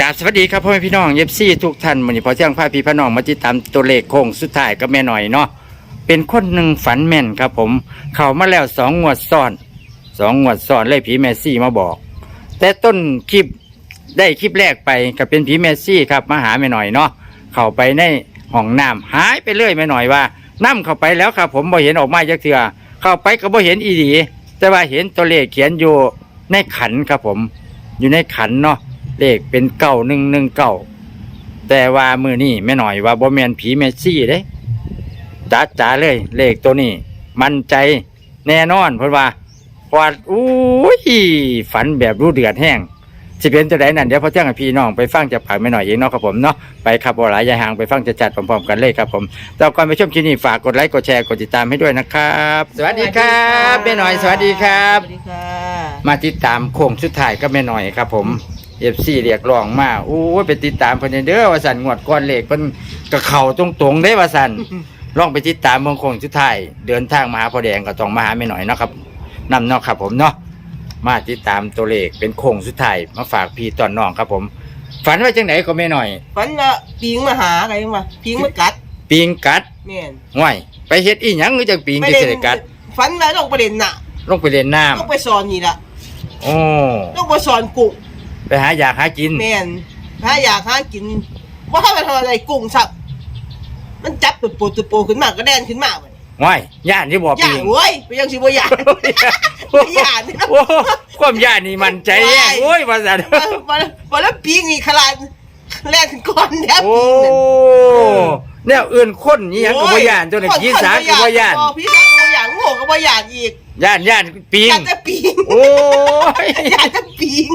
กราบสวัสดีครับพ่อแม่พี่น้องเย็บซี่ทุกท่านวันนี้พอเที่ยงพาพี่พี่น้องมาติดตามตัวเลขโค้งสุดท้ายกับแม่หน่อยเนาะเป็นคนหนึ่งฝันแม่นครับผม เข้ามาแล้วสองงวดซ้อนสองงวดซ้อนเลยผีแมซี่มาบอก แต่ต้นคลิปได้คลิปแรกไปก็เป็นผีแมซี่ครับมาหาแม่หน่อยเนาะเข้าไปในห้องน้ำหายไปเรื่อยแม่หน่อยว่าน้ำเข้าไปแล้วครับ ผมบ่เห็นออกมาจากเถื่อเข้าไปก็บ่เห็นอีดีแต่ว่าเห็นตัวเลขเขียนอยู่ในขันครับผม อยู่ในขันเนาะ เลขเป็นเก้าหนึ่งหนึ่งเก้าแต่ว่ามือนี่แม่หน่อยว่าบ่แมนผีแมซี่เด้จ้าจ๋าเลยเลขตัวนี้ มั่นใจแน่นอนเพราะว่าเพราะว่าอู้ยฝันแบบรู้เดือดแห้งสิเป็นจะไดนั่นเดี๋ยวพอเที่ยงกับพี่น้องไปฟังจากปากแม่หน่อยเองเนาะครับผมเนาะไปครับบ่หลายอยายห่างไปฟังจะจัดพร้อมๆกันเลยครับผมแต่ก่อนไปชมคลิปนี้ฝากกดไลค์กดแชร์กดติดตามให้ด้วยนะครับ สวัสดีครับแม่หน่อยสวัสดีครับ สวัสดีค่ะ มาติดตามโค้งสุดท้ายก็ไม่หน่อยครับผม เอฟซีเรียกร้องมาโอ้ยไปติดตามเพิ่นเด้อว่าสันงวดก้อนเลขเพิ่นกระเข่าตรงๆได้ว่าสันลองไปติดตามเมืองโค้งสุดท้ายเดินทางมาหาพ่อแดงก็ต้องมาหาไม่หน่อยเนาะครับนำเนาะครับ ผมเนาะมาติดตามตัวเลขเป็นโค้งสุดท้ายมาฝากพี่ตอนน้องครับผม ฝันว่าจังไหนก็ไม่หน่อย ฝันว่าปิงมาหาอะไรมาปิงมากัดปิงกัดแม่นห่วยไปเฮ็ดอีหยังคือจังปิงจะเสได็กัดฝันว่าลงประเด็นน่ะลงไปเล่นน้ลงไปสอนนี่ละำโอ้ลงไปสอนกุ้ง ไปหาอยากหากิน แม่นถ้าอยากหากินว่าให้มันทำอะไรกุ้งสับมันจับตัวโปตัวโปขึ้นมาก็แดนขึ้นมาเว้ยห่วยย่านที่บ่ย่าปินงเว้ยไปยังสิบ่ย่านย่านนี่นะ โอ้ความย่านนี่มันใจแย่งโอ้ยว่าสันมามามาแล้วปิงนี่ขลานแล่นขึ้นก่อนแล้วโอ้ปิงนั่นแนวอื่นคนนี่ยังก็บ่ย่านตัวนี้ผีสางก็บ่ย่านพี่สางก็บ่ย่านโง่ก็บ่ย่านอีกย่านย่านปิงย่านแต่ปิงโอ้ยย่านแต่ปิง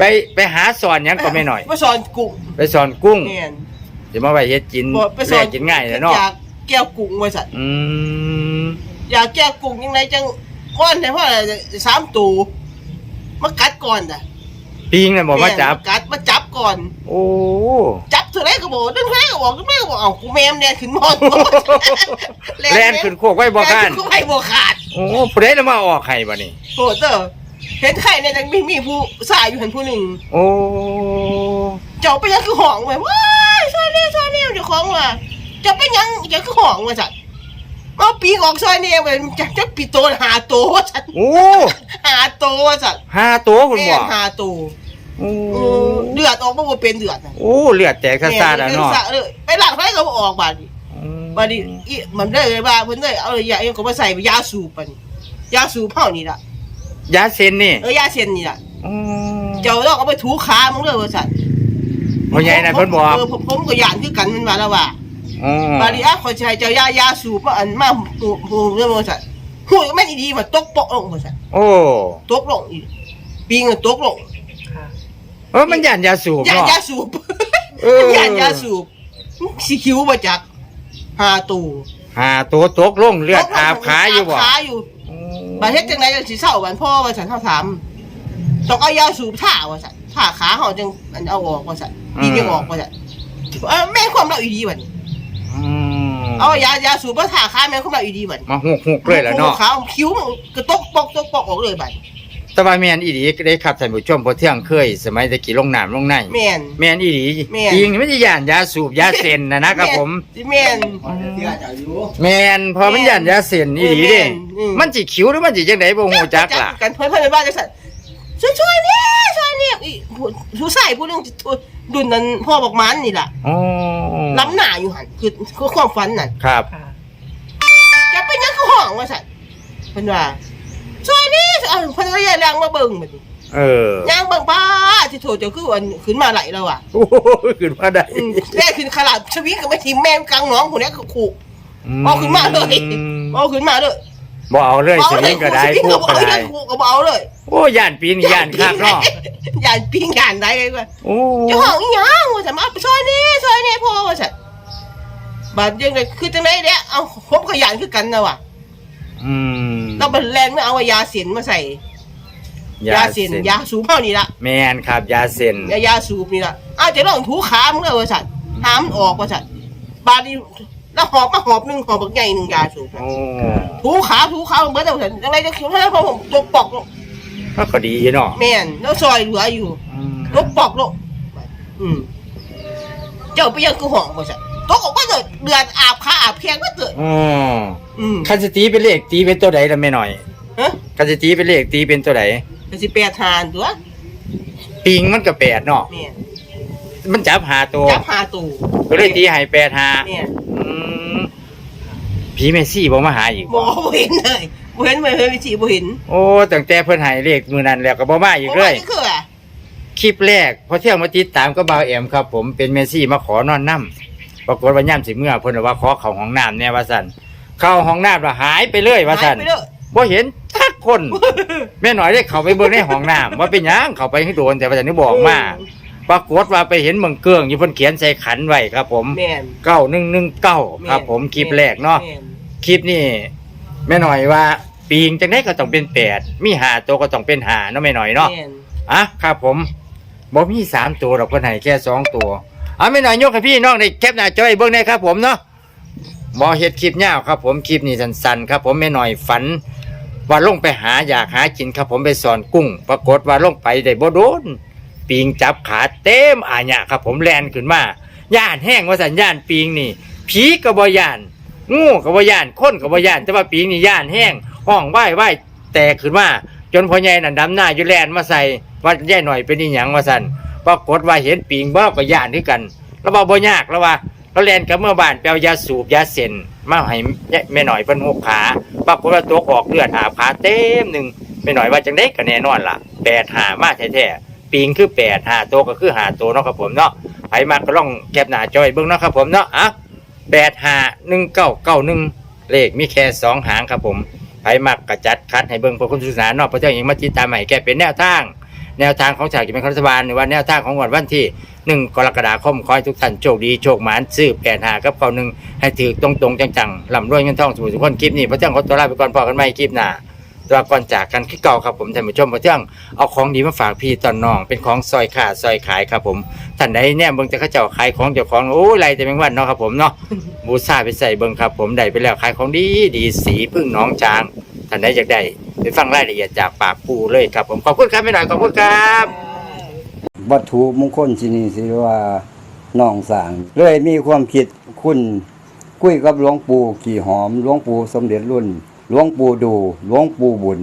ไปไปหาสอนหยังก็ไม่หน่อยมาสอนกุ้งไปสอนกุ้งแม่นเดี๋ยวมาไว้เฮ็ดกินบอกไปสแลอนกกินง่ายแหล้วเนาะอยากแก้วกุ้งไว้สัตว์อืมอยากแก้วกุ้งยังไงจังก้อนแต่เพราะอะไรสามตัวมากัดก่อนจ้ะปิงน่ะบอกมาจับ แนกัดมาจับก่อน โอ้จับเท่าไรก็บอกดึงเท่าไรก็บอกดึงเท่าไรก็บอกเอากูแมมแดนขึ้นมอนแล่นขึ้นโคกไว้บ่กันแล่นขึ้นไว้บ่ขาดโอ้ผู้ใดจะมาออกให้บัดนี้โหเด้อ เห็นใครเนี่ยจังมีมีผู้สายอยู่เห็นผู้หนึ่งโอ้เจ้าไปยังคือห้องไว้ว้ายซอยเนี่ยซอยเนี่ยเจ้าของว่ะเจ้าไปยังเจ้าคือห้องว่าสัตว์มาปีกออกซอยเนี่ยเว้ยจะจะปีโตนหาโตว่าสัตว์โอ้หาโตว่าสัตว์ห้าตัวคุณแม่บ่นหาโตโอ้เออเลือดออกมาบ่เป็นเลือดน่ะโอ้เลือดแตกซ่าๆแล้วเนาะแม่เลยไปหลังไฟก็บ่ออกบาดนี้บาดนี้อีมันได้เลยว่าเพิ่นได้เอายาเองก็มาใส่ไปยาสูบปะนี่ยาสูบเฮานี่ล่ะ ยาเซนนี่เออยาเส้นนี่ล่ะอืมเจ้าต้องเอาไปถูขามึงเด้อว่าสัตว์พ่อใหญ่นั่นเพิ่นบอกเออผมผมก็ย่านคือกันมันว่าแล้วว่าอ๋อบาดนี้อะขอใช้เจ้ายายาสูบมาอันมาหูหูเรื่องว่าสัตว์หูแม่นอีดีว่าตกปอกลงว่าสัตว์โอ้ตกลงอีกปิงก็ตกลงเออมันยานยาสูบยาเนาะ ยาสูบเออ ยายาสูบสิคิวบ่จักหาตู หาตัวตกลงเลือดอาบขาอยู่บ่อาบขาอยู่ บาดเฮ็ดจังไดจังสิเศร้าวันพ่อว่าฉันเฮาถามต้องเอายาสูบท่าว่าซั่นท่าขาเฮาจังอันเอาออกว่าซั่นปีนี้ออกว่าซั่นเออแม่นความเราอีดีบัดนี้อืมเอายายาสูบมาท่าขาแม่นความเราอีดีบัดนี้มาหุกหุกเลยล่ะเนาะ ขาวคิ้วมันก็ตกปอกตกปอกออกเลยบัดนี้ แต่ว่าแม่นอีหลีก็ได้ครับท่านผู้ชมพอเที่ยงเคย สมัยตะกี้ลงน้ำลงในแม่น แม่นอีหลีแม่นจริงไม่ใช่ยานยาสูบยาเซนนะนะครับผมแม่น แม่นพอมันยานยาเซนอีหลีเด้แม่นอืม มันสิขิวหรือมันสิจังไดบ่ฮู้จักล่ะ กันเพิ่นเพิ่นในบ้านจังซั่นช่วยช่วยนี่ช่วยนี่อีผู้ผู้ชายผู้หนึงดุนนั้นพ่อบอกมันนี่ล่ะอ๋อล้ำหน้าอยู่หั่นคือคือความฝันนั่นครับจะเป็นหยังคือห้องว่าซั่นเพิ่นว่าช่วยนี่ เอาเพิ่นเลยแรงมาเบิ่งบัดนี้เออย่างเบิ่งป้าที่โถเจ้าคืออันขึ้นมาไหลแล้วอะโอ้ยขึ้นมาได้อืมแรกขึ้นขลาดชวิงก็ไม่ทีแม่กลางหนองผู้นี้ก็ขู่เอาขึ้นมาเลยเอาขึ้นมาเลยบ่เอาเลยสลิงก็ได้คู่ก็ได้ขู่ก็บ่เอาเลย โอ้ย่านปีนย่านคักเนาะย่านปิ้งย่านได้เลยว่าโอ้เจ้าของอีหยังว่าจะมาซอยนี่ซอยนี่พ่อว่าซั่นบาดยังไงคือจังได๋เด้เอาผมก็ย่านคือกันนะว่ะ อืมเราบันแลนไม่เอายาเสียนมาใส่ ยาเสียนยาสูบเท่านี้ละแมนครับยาเซนยายาสูบนี่ละอ้าวจะลองถูขามึงเลยว่าสัตว์หามนออกว่าสัตว์บาดนี้แล้วหอบมาหอบหนึ่งหอบบักใหญ่หนึ่งยาสูบโอ้ถูขาถูขาเบิดเอาสัตว์ยังไงจะคิดให้พอผมตกปอกลงก็ดีเนาะแม่นแล้วซอยเหลืออยู่อืมตกปอกลงบอืมเจ้าไปยังคือห้องบ่ซั่นต กออกมาเลยเดือนอาบขาอาบแข้งก็เกิดอ๋ออืมคันสตีเป็นเลขตีเป็นตัวใดล่ะแม่หน่อยฮะคันสตีเป็นเลขตีเป็นตัวใดก็สิแปดทานตัวปิงมันก็แปดเนาะแม่นมันจับหาตัวจับหาตูก็เลยตีให้แปดหาแม่นอืมผีเมซี่บ่มาหาอีกบ่บ่เห็นเลยบ่เห็นบ่เห็นวิธีบ่เห็นโอ้ตั้งแต่เพิ่นให้เลขมือนั้นแล้วก็บ่มาอีกเลยบ่ว่านี่คืออะคลิปแรกพอเที่ยงมาติดตามก็บ่าวแอมครับ ผมเป็นเมซี่มาขอนอนน้ำ ปรากฏว่าย่ำสิเมื่อเพิ่นว่าขอเข้าห้องน้ำแน่ว่าซั่นเข้าห้องน้ำแล้วหายไปเลยว่าซั่นหยไปเลย บ่เห็นทักคนแม่หน่อยได้เข้าไปเบิ่งในห้องน้ำว่าเป็นหยังเข้าไปให้โดนแต่ว่าซั่นนี่บอกมาปรากฏว่าไปเห็นเมืองเกืองอยู่เพิ่นเขียนใส่ขันไว้ครับ ผมแม่น9119ครับ ผมคลิปแรกเนาะ แม่คลิปนี่แม่หน่อยว่า ปีงจังไดก็ต้องเป็นแปดมีหาตัวก็ต้องเป็นหาเนาะแม่หน่อยเนาะแม่นอะครับผมบ่มีสามตัวดอกเพิ่นให้แค่สองตัว เอาแม่หน่อยยกให้พี่น้องได้แคปหน้าจอให้เบิ่งได้ครับผมเนาะบ่เฮ็ดคลิปยาวครับ ผมคลิปนี้สั้นๆครับผมแม่หน่อยฝัน ว่าลงไปหาอยากหากินครับ ผมไปสอนกุ้ง ปรากฏว่าลงไปได้บ่โดนปีงจับขาเต็มอาญะครับ ผมแลนขึ้นมาย่านแห้งว่าสัญญาณปีงนี่ผีก็บ่ย่านงูกับว่าย่านคนกับว่าย่านแต่ว่าปีงนี่ย่านแห้งห้องไหว้ไหว้แตกขึ้นมาจนพ่อใหญ่นั่นดำหน้าอยู่แลนมาใส่ว่าแย่หน่อยเป็นอีหยังว่าสั่น ปรากฏว่าเห็นปีงบ่ก็ย่านด้วยกันแล้วว่บ่ยากแล้วว่าเราแลนกับเมื่อบ้านไปเอายาสูบยาเส้นมาให้แม่หน่อยเพิ่นหกขาปรากฏว่าตัวออกเลือดอาบขาเต็มหนึ่งแม่หน่อยว่าจังได้ก็แน่นอนล่ะแปดหามาแท้ๆปีงคือแปดหาตัวก็คือหาตัวเนาะครับผมเนาะไผมาก็ล่องแคปหนาจอยเบิ่งเนาะครับผมเนาะอะแปดหาหนึ่งเก้าเก้าหนึ่งเลขมีแค่สองหางครับผมไผมักกระจัดคัดให้เบิ่งพื่อคุณศึกษานอกพระเจ้าหญิงมาติดตามใหม่แกเป็นแนวทาง แนวทางของฉากกิจเป็นรัฐบาลในวันแนวทางของวันวันที่หนึ่งกรกฎาคมขอให้ทุกท่านโชคดีโชคหมานซื้อแปดหากับเก้าหนึ่งให้ถือตรงตรงๆจังๆลำรวยเงินทองสมุทรสุขคนคลิปนี้พระเจ้าขอตัวลาไปก่อนพอกันใหม่คลิปหน้าตัวก่อนจากกันคือเก่าครับผมท่านผู้ชมพระเจ้าเอาของดีมาฝากพี่ตอนน้องเป็นของซอยขาดซอยขายครับผมท่านใดแน่เบิ่งจะเขาเจ้าขายของเจ้าของโอ้ยไรแต่แมงวันเนาะครับผมเนาะบูซาไปใส่เบิ่งครับผมได้ไปแล้วขายของดีดีสีพึ่งน้องช้าง ท่านใดอยากได้ไปฟังรายละเอียดจากปากปูเลยครับผมขอบคุณครับไม่หน่อยขอบคุณครับวัตถุมงคลที่นี่สิว่าน้องสางเลยมีความคิดคุณคุยกับหลวงปู่ขี่หอมหลวงปู่สมเด็จรุ่นหลวงปู่ดูหลวงปู่บุญ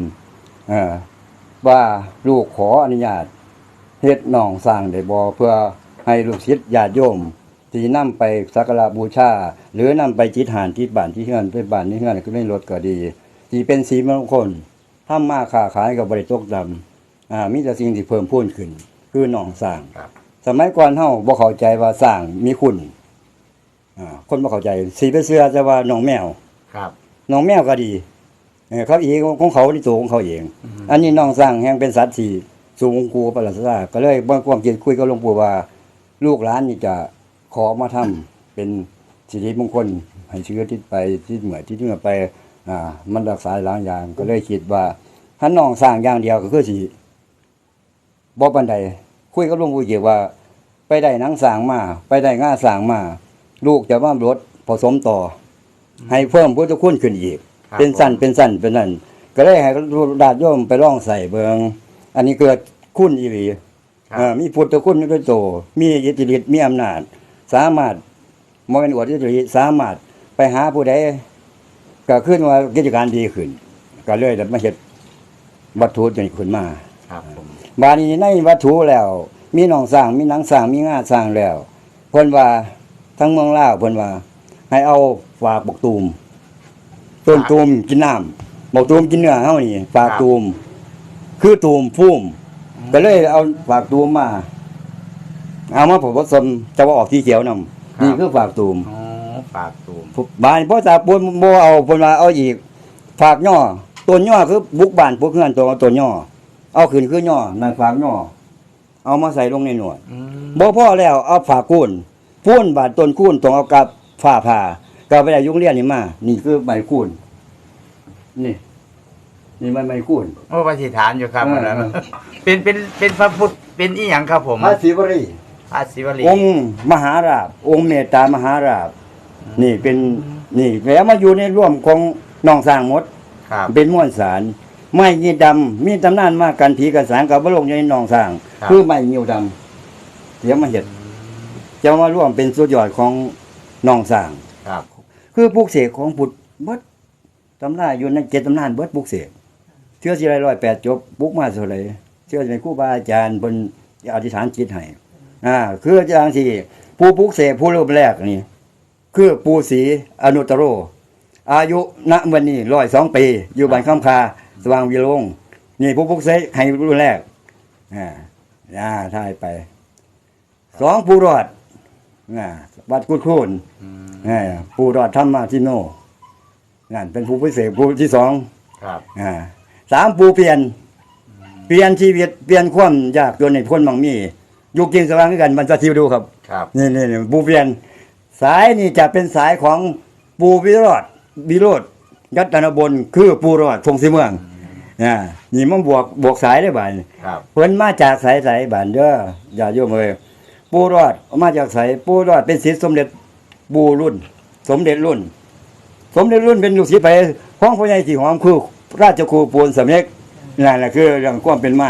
ว่าลูกขออนุญาตเฮ็ดน้องสร้างได้บ่เพื่อให้ลูกศิษย์ญาติโยมที่นำไปสักการะบูชา หรือนำไปจิตหานที่บ้านที่เฮือนไปบ้านที่เฮือนก็ได้รถก็ดี ที่เป็นสีมงคลทำมาค้าขายกับบริตกดำอ่ามีแต่สิ่งที่เพิ่มพูนขึ้น คือหนองสร้าง ครับสมัยก่อนเฮาบ่เข้าใจว่าสร้างมีคุณอ่าคนบ่เข้าใจ สีไปเสื้อจะว่าหนองแมวครับหนองแมวก็ดีเออเขาเองของเขาที่ตัวของเขาเอง อันนี้หนองสร้างแห่งเป็นสัตว์ที่สูงกูประหลาดซาก็เลยบ่ความคิดคุยกับหลวงปู่ว่า ลูกหลานนี่จะขอมาทำเป็นสิริมงคลให้เชื้อที่ไปที่เหมือที่เหมือไป อ่า มันรักษาหลายอย่าง ก็เลยคิดว่าถ้าน้องสร้างอย่างเดียวก็คือสิบ่ปานใดคุยกับหลวงปู่เกี่ยวว่า ไปได้หนังสร้างมา ไปได้ง่าสร้างมา ลูกจะว่ารถผสมต่ออให้เพิ่มพุทธคุณขึ้นอีก ครับเป็นสั้นเป็นสั้นเป็นนั่นก็เลยให้ดาดโยมไปล่องใส่เบิงอันนี้เกิดคุณอีหลี ครับ เอ่อมีพุทธคุณด้วยโตมีอิทธิฤทธิ์มีอำนาจ สามารถมองเป็นอวดอิทธิฤทธิ์สามารถไปหาผู้ใด ก็ขึ้นว่ากิจการดีขึ้น ก็เลยได้มาเฮ็ดวัตถุตัวนี้ขึ้นมาครับผมบาดนี้ในวัตถุแล้ว มีหนองสร้างมีหนังสร้างมีงาสร้างแล้วเพิ่นว่าทั้งเมืองลาวเพิ่นว่า ให้เอาฝากบกตูมต้นตูมกินน้ำบกตูมกินเนื้อเฮานี่ฝากตูม คือตูมพุ่มก็เลยเอาฝากตูมมา เอามาผสมจะว่าออกที่เขียวนำนี่คือฝากตูมอ๋อ ปากตูมบานพ่อตาปูนบ่เอาเพิ่นว่าเอาอีก ฝากย่อต้นย่อคือบุกบ้านพวกเฮือนตัวต้นย่อเอาขึ้นคือย่อนั่นฝากย่อเอามาใส่ลงในหนวดอืมบ่พอแล้วเอาฝากคูนพูนบาดต้นคูนต้องเอากับฝ้าผ่าก็ไปได้ยุงเรียนนี่มา นี่คือใบคูนนี่นี่มันใบคูนโอ้ปฏิฐานอยู่ครับเอออันนั้นเป็นเป็นเป็นพระพุทธเป็นอีหยังครับผมพระศิวรีพระศิวลีองค์มหาราชองค์เมตตามหาราช นี่เป็นนี่แล้วมาอยู่ในร่วมของน้องสร้างหมด ครับเป็นม้วนสารไม้ยีดำมีตำนานมากกันผีกันสางกับบลงอยู่ในหนองสร้าง ครับคือไม้เหี่ยวดำเดี๋ยวมาเห็ดจะมาร่วมเป็นสุดยอดของน้องสร้าง ครับ คือปลูกเสกของพุทธเบิดตำราอยู่ในเจ็ดตำนานเบิดปลูกเสกเชื่อสิไรร้อยแปดจบปลูกมาเท่าไหร่เชื่อสิเป็นครูบาอาจารย์บนอธิษฐานจิตให้อ่าคืออาจารย์ที่ผู้ปลูกเสกผู้รูปแรกนี่ คือปูศรีอนุตตโร อายุณวันนี้ร้อยสองปี อยู่บ้านข้ามคา สว่างวิโรงนี่ผู้ปลูกเสกให้รุ่นแรกอ่าอ่าทายไป สองผู้รอดอ่าวัดกุดคูนเออผู้รอดธรรมาทิโนนั่นเป็นผู้พิเศษผู้ที่สองครับอ่าสามผู้เปลี่ยน เปลี่ยนชีวิตเปลี่ยนความยากจนในพ้นบางมีอยู่กินสว่างด้วยกันมันจะทิวดูครับ ครับนี่นี่นี่ผู้เปลี่ยน สายนี่จะเป็นสายของปูวิโรธวิโรธยัตนบนคือปูรอดพงศิเมืองอ่านี่มันบวกบวกสายได้บ่ายครับเพิ่นมาจากสายสายบ้านเด้ออย่าโยมเอ้ยปู่รอดมาจากสายปู่รอดเป็นศิษย์สมเด็จปู่รุ่น สมเด็จรุ่น สมเด็จรุ่นเป็นลูกศิษย์ไปของพ่อใหญ่ที่หอมคือราชครูปูนสำเร็จนั่นแหละคือเรื่องความเป็นมา